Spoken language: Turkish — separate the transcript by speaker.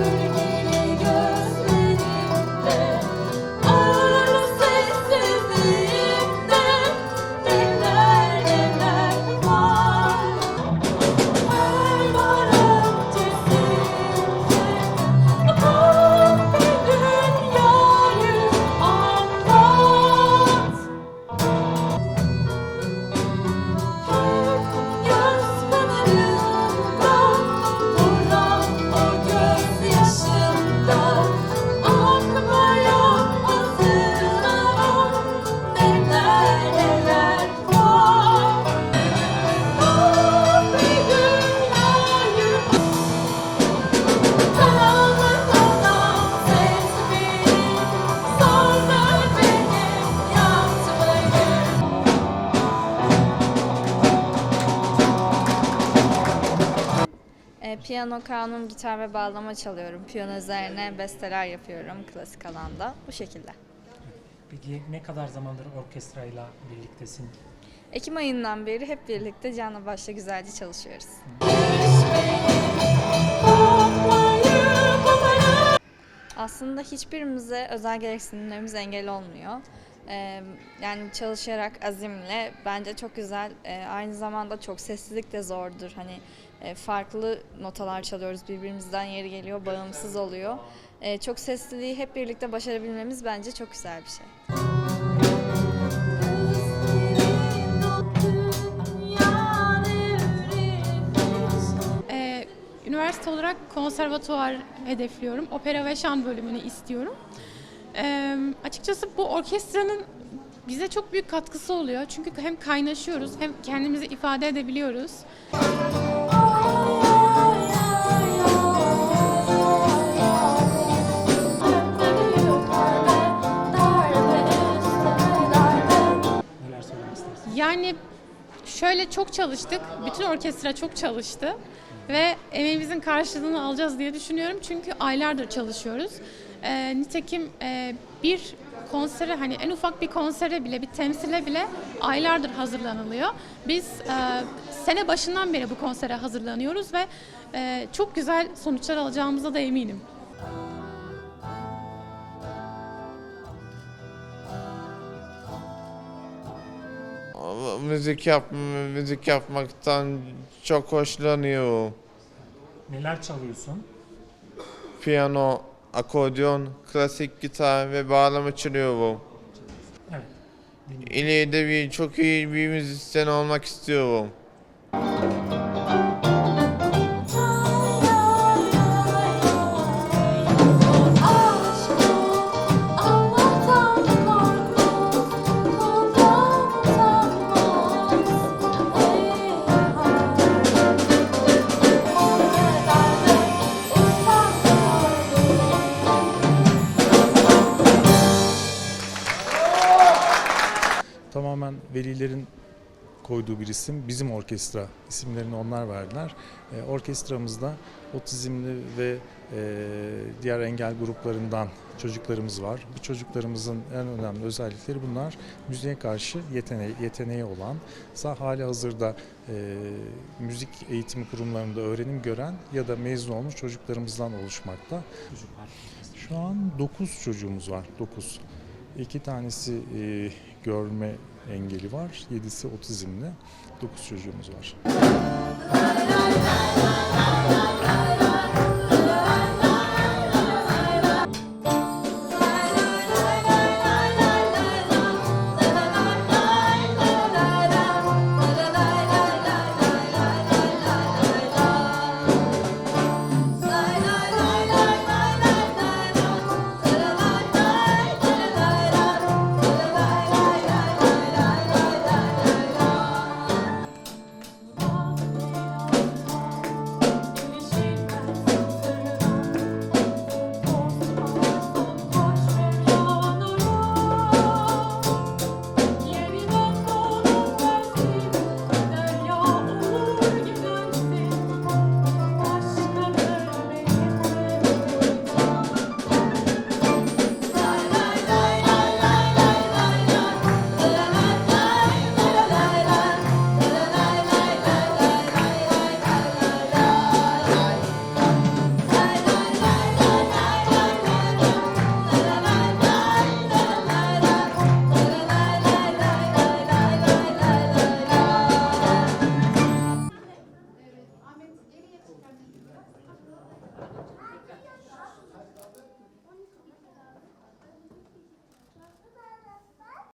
Speaker 1: thank
Speaker 2: you piyano, kanun, gitar ve bağlama çalıyorum. Piyano üzerine besteler yapıyorum klasik alanda. Bu şekilde.
Speaker 3: Peki ne kadar zamandır orkestrayla birliktesin?
Speaker 2: Ekim ayından beri hep birlikte canlı başla güzelce çalışıyoruz. Aslında hiçbirimize özel gereksinimlerimiz engel olmuyor. Ee, yani çalışarak azimle bence çok güzel. Ee, aynı zamanda çok sessizlik de zordur. Hani farklı notalar çalıyoruz birbirimizden yeri geliyor, bağımsız oluyor. Ee, çok sesliliği hep birlikte başarabilmemiz bence çok güzel bir şey.
Speaker 4: Ee, üniversite olarak konservatuvar hedefliyorum. Opera ve şan bölümünü istiyorum. Ee, açıkçası bu orkestranın bize çok büyük katkısı oluyor. Çünkü hem kaynaşıyoruz hem kendimizi ifade edebiliyoruz.
Speaker 3: Neler
Speaker 4: Yani şöyle çok çalıştık. Bütün orkestra çok çalıştı. Ve emeğimizin karşılığını alacağız diye düşünüyorum. Çünkü aylardır çalışıyoruz. Ee, nitekim e, bir konsere hani en ufak bir konsere bile bir temsile bile aylardır hazırlanılıyor. Biz e, sene başından beri bu konsere hazırlanıyoruz ve e, çok güzel sonuçlar alacağımıza da eminim.
Speaker 5: Müzik yap müzik yapmaktan çok hoşlanıyorum.
Speaker 3: Neler çalıyorsun?
Speaker 5: Piyano, akordeon, klasik gitar ve bağlama çalıyorum.
Speaker 3: Evet.
Speaker 5: İleride bir çok iyi bir müzisyen olmak istiyorum.
Speaker 6: Tamamen velilerin koyduğu bir isim. Bizim orkestra isimlerini onlar verdiler. E, orkestramızda otizmli ve e, diğer engel gruplarından çocuklarımız var. Bu çocuklarımızın en önemli özellikleri bunlar. Müziğe karşı yeteneği, yeteneği olan, sa hali hazırda e, müzik eğitimi kurumlarında öğrenim gören ya da mezun olmuş çocuklarımızdan oluşmakta. Şu an 9 çocuğumuz var. 9. İki tanesi e, görme engeli var. Yedisi otizmli. 9 çocuğumuz var.